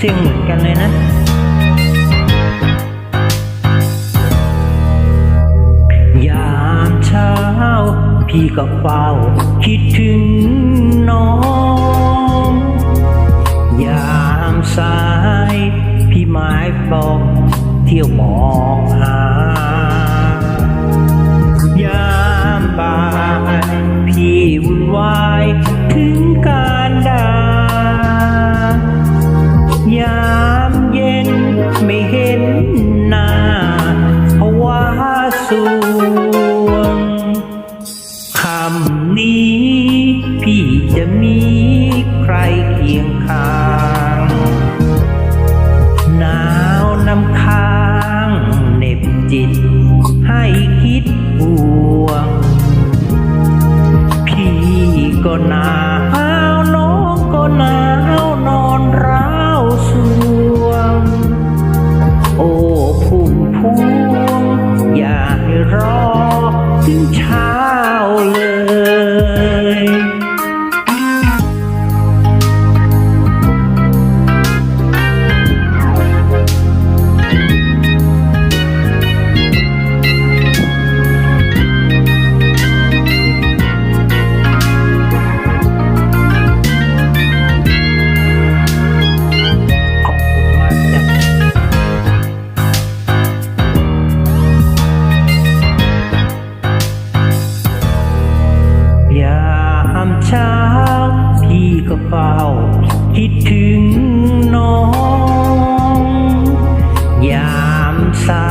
เสียงเหมือนกันเลยนะยามเช้า พี่ก็เฝ้าคิดถึงน้อง ยามสาย พี่หมายปองเที่ยวมองหา ยามบ่าย พี่วุ่นวาย คำนี้ พี่จะมีใครเคียงข้างหนาวนำค้างเหน็บจิต ให้คิดห่วง พี่ก็หนาวน้องก็หนาวนอนร้าวสวง โอ้พุ่มพวง อย่าให้รอถึงเช้า คิดถึงน้อง ยามสา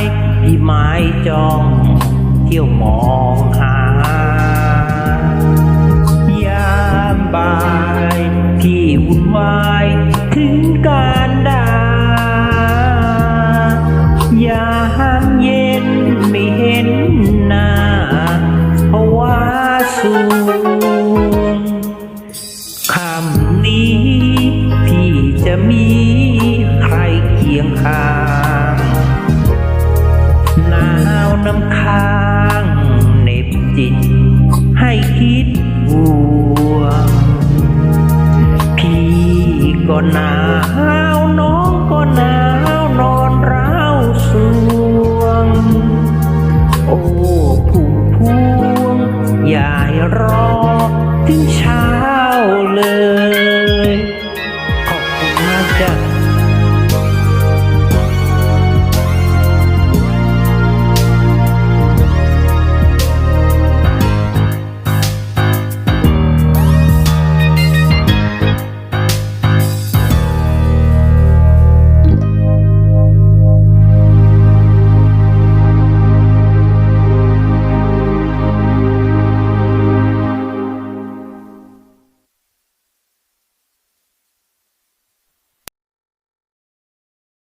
ยพี่ไม้จองเที่ยวมองหา ยามบ่ายที่วุ่นวายถึงการดายามเย็นไม่เห็นหน้าเพราะว่าสูง น้ำค้างเน็บจิต ให้คิดห่วงพี่ก็หนาวน้องก็หนาวนอนร้าวสวง โอ้ผู้พวงอย่ายรอถึงเช้าเลย ขอบคุณมากจ้ะ